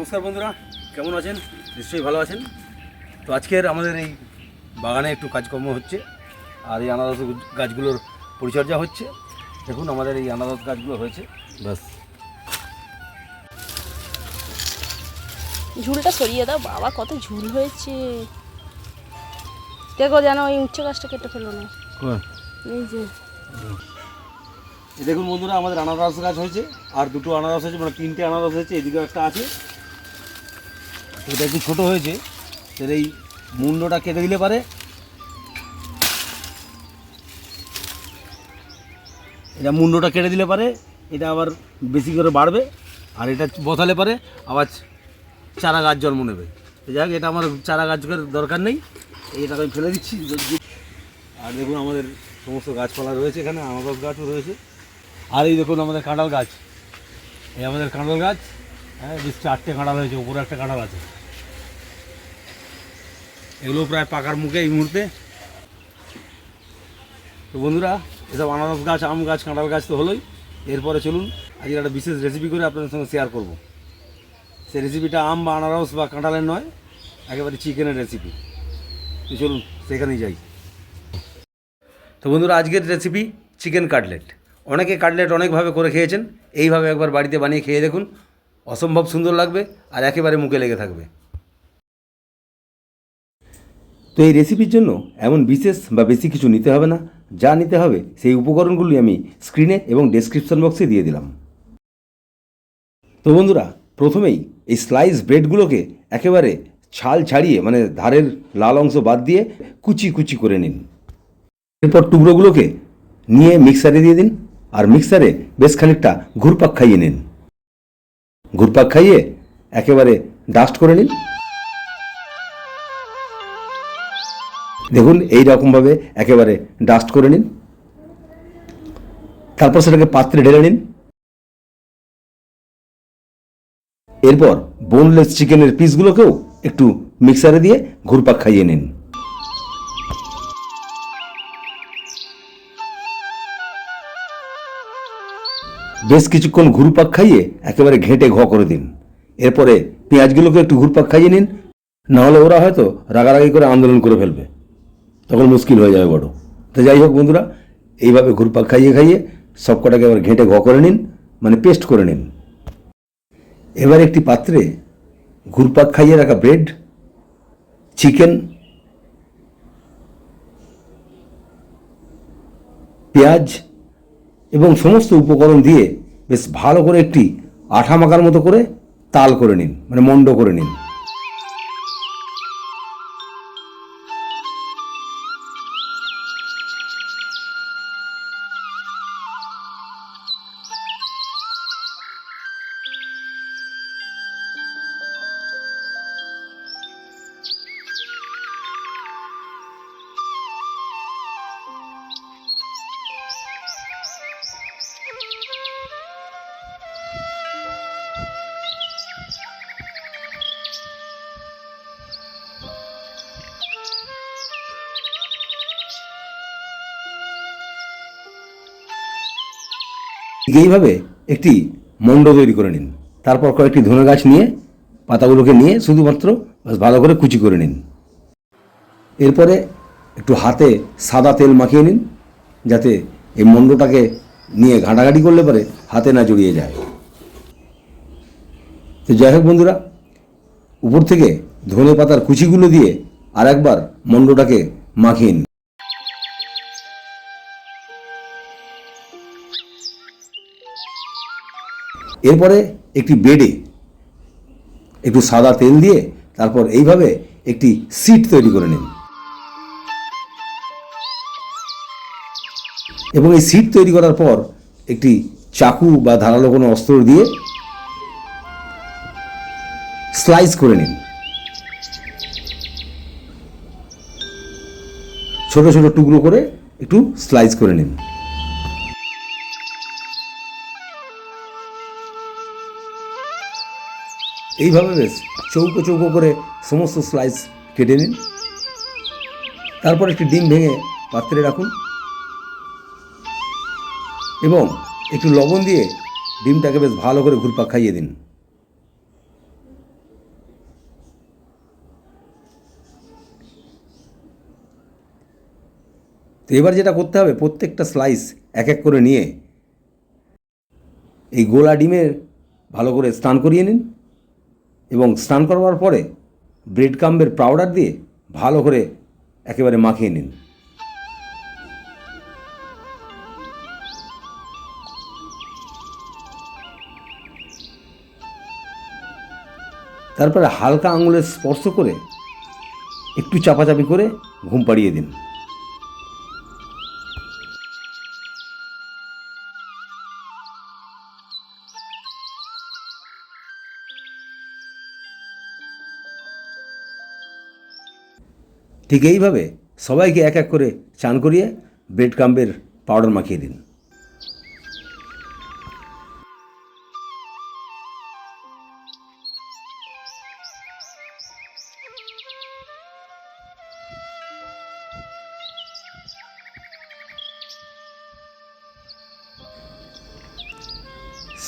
নমস্কার বন্ধুরা কেমন আছেন? নিশ্চয়ই ভালো আছেন। তো আজকের আমাদের এই বাগানে একটু কাজকর্ম হচ্ছে। আর এই আনারস গাছগুলোর পরিচর্যা হচ্ছে। দেখুন আমাদের এই আনারস গাছগুলো হয়েছে। ব্যাস। ঝুলটা সরিয়ে দাও বাবা কত ঝুল হয়েছে। দেখো যেন ওই উচ্চ গাছটা কেটে ফেলো না। এই যে। দেখুন বন্ধুরা আমাদের আনারস গাছ হয়েছে। আর দুটো আনারস হয়েছে মানে তিনটে আনারস হয়েছে এদিকে একটা আছে। এটা একটু ছোটো হয়েছে, এর এই মুন্ডটা কেটে দিলে পারে। এটা মুন্ডটা কেটে দিলে পারে, এটা আবার বেশি করে বাড়বে, আর এটা বসালে পারে, আবার চারা গাছ জন্ম নেবে। হোক এটা আমার চারা গাছের দরকার নেই এটাকে আমি ফেলে দিচ্ছি। আর দেখুন, আমাদের সমস্ত গাছপালা রয়েছে এখানে আনারস গাছও রয়েছে। আর এই দেখুন, আমাদের কাঁঠাল গাছ। এই আমাদের কাঁঠাল গাছ হ্যাঁ বেশ চারটে কাঁঠাল হয়েছে, উপরে একটা কাঁঠাল আছে। এগুলো প্রায় পাকার মুখে এই মুহূর্তে। তো বন্ধুরা, এসব আনারস গাছ, আম গাছ, কাঁঠাল গাছ তো হলোই। এরপরে চলুন আজকে একটা বিশেষ রেসিপি করে আপনাদের সঙ্গে শেয়ার করব। সেই রেসিপিটা আম বা আনারস বা কাঁঠালের নয়, একেবারে চিকেনের রেসিপি তো চলুন, সেখানেই যাই। তো বন্ধুরা, আজকের রেসিপি চিকেন কাটলেট অনেকে কাটলেট অনেকভাবে করে খেয়েছেন, এইভাবে একবার বাড়িতে বানিয়ে খেয়ে দেখুন। অসম্ভব সুন্দর লাগবে আর একেবারে মুখে লেগে থাকবে। তো এই রেসিপির জন্য এমন বিশেষ বা বেশি কিছু নিতে হবে না। যা নিতে হবে সেই উপকরণগুলি আমি স্ক্রিনে এবং ডেসক্রিপশন বক্সে দিয়ে দিলাম। তো বন্ধুরা, প্রথমেই এই স্লাইস ব্রেডগুলোকে একেবারে ছাল ছাড়িয়ে মানে ধারের লাল অংশ বাদ দিয়ে কুচি কুচি করে নিন। এরপর টুকরোগুলোকে নিয়ে মিক্সারে দিয়ে দিন আর মিক্সারে বেশ খানিকটা ঘুরপাক খাইয়ে নিন। ঘুরপাক খাইয়ে একেবারে ডাস্ট করে নিন। দেখুন এই রকমভাবে একেবারে ডাস্ট করে নিন। তারপর সেটাকে পাত্রে ঢেলে নিন। এরপর বোনলেস চিকেনের পিসগুলোকেও একটু মিক্সারে দিয়ে ঘুরপাক খাইয়ে নিন। বেশ কিছুক্ষণ ঘুরপাক খাইয়ে একেবারে ঘেঁটে ঘ করে দিন। এরপরে পেঁয়াজগুলোকে একটু ঘুরপাক খাইয়ে নিন। নাহলে ওরা হয়তো রাগারাগি করে আন্দোলন করে ফেলবে। তখন মুশকিল হয়ে যাবে বড়। তো যাই হোক বন্ধুরা, এইভাবে ঘুরপাক খাইয়ে খাইয়ে সব কটাকে এবার ঘেঁটে ঘ করে নিন মানে পেস্ট করে নিন। এবার একটি পাত্রে ঘুরপাক খাইয়ে রাখা ব্রেড, চিকেন, পেঁয়াজ এবং সমস্ত উপকরণ দিয়ে বেশ ভালো করে একটি আঠা মাখার মতো করে তাল করে নিন মানে মন্ড করে নিন। এইভাবে একটি মণ্ড তৈরি করে নিন। তারপর কয়েকটি ধনে গাছ নিয়ে, পাতাগুলোকে নিয়ে শুধুমাত্র ভালো করে কুচি করে নিন। এরপরে একটু হাতে সাদা তেল মাখিয়ে নিন, যাতে এই মণ্ডটাকে নিয়ে ঘাঁটাঘাঁটি করলে পরে হাতে না জড়িয়ে যায়। তো যাই হোক বন্ধুরা, উপর থেকে ধনে পাতার কুচিগুলো দিয়ে আর একবার মণ্ডটাকে মাখিয়ে নিন। এরপরে একটি বেডে একটু সাদা তেল দিয়ে তারপর এইভাবে একটি সিট তৈরি করে নিন। এবং এই সিট তৈরি করার পর একটি চাকু বা ধারালো কোনো অস্ত্র দিয়ে স্লাইস করে নিন। ছোট ছোট টুকরো করে একটু স্লাইস করে নিন। এইভাবে বেশ চৌকো চৌকো করে সমস্ত স্লাইস কেটে নিন। তারপর একটি ডিম ভেঙে পাত্রে রাখুন। এবং একটু লবণ দিয়ে ডিমটাকে বেশ ভালো করে ঘুরপাক খাইয়ে দিন। তো এবার যেটা করতে হবে, প্রত্যেকটা স্লাইস এক এক করে নিয়ে এই গোলা ডিমের ভালো করে স্নান করিয়ে নিন। এবং স্নান করবার পরে ব্রেড কাম্বের পাউডার দিয়ে ভালো করে একেবারে মাখিয়ে নিন। তারপরে হালকা আঙুলের স্পর্শ করে একটু চাপাচাপি করে ঘুম পাড়িয়ে দিন। ঠিক এইভাবে সবাইকে এক এক করে চান করিয়ে ব্রেড কাম্বের পাউডার মাখিয়ে দিন।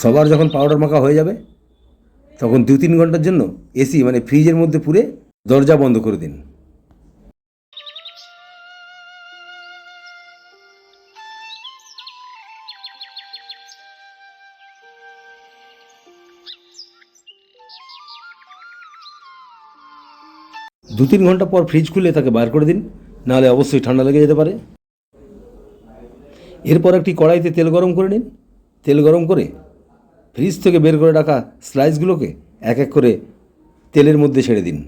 সবার যখন পাউডার মাখা হয়ে যাবে, তখন দু তিন ঘণ্টার জন্য এসি মানে ফ্রিজের মধ্যে পুরে দরজা বন্ধ করে দিন। দু তিন ঘণ্টা পর ফ্রিজ খুলে তাকে বার করে দিন, নাহলে অবশ্যই ঠান্ডা লেগে যেতে পারে। এরপর একটি কড়াইতে তেল গরম করে নিন। তেল গরম করে ফ্রিজ থেকে বের করে রাখা স্লাইসগুলোকে এক এক করে তেলের মধ্যে ছেড়ে দিন।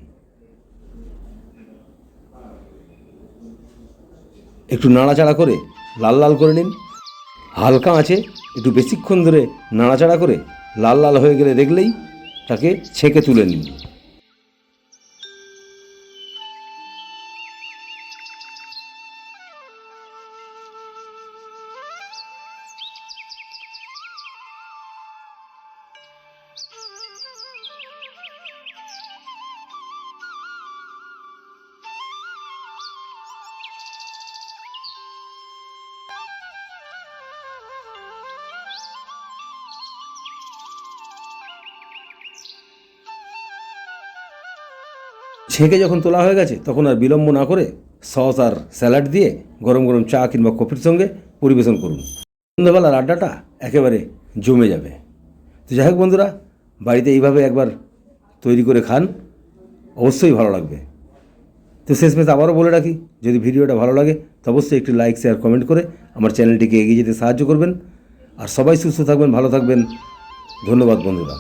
একটু নাড়াচাড়া করে লাল লাল করে নিন। হালকা আছে একটু বেশিক্ষণ ধরে নাড়াচাড়া করে লাল লাল হয়ে গেলে দেখলেই তাকে ছেঁকে তুলে নিন। ছেঁকে যখন তোলা হয়ে গেছে, তখন আর বিলম্ব না করে সস আর স্যালাড দিয়ে গরম গরম চা কিংবা কফির সঙ্গে পরিবেশন করুন। সন্ধ্যাবেলার আড্ডাটা একেবারে জমে যাবে। তো যাই হোক বন্ধুরা, বাড়িতে এইভাবে একবার তৈরি করে খান, অবশ্যই ভালো লাগবে। তো শেষমেশ আবারও বলে রাখি, যদি ভিডিওটা ভালো লাগে, তো অবশ্যই একটি লাইক, শেয়ার, কমেন্ট করে আমার চ্যানেলটিকে এগিয়ে যেতে সাহায্য করবেন। আর সবাই সুস্থ থাকবেন, ভালো থাকবেন। ধন্যবাদ বন্ধুরা।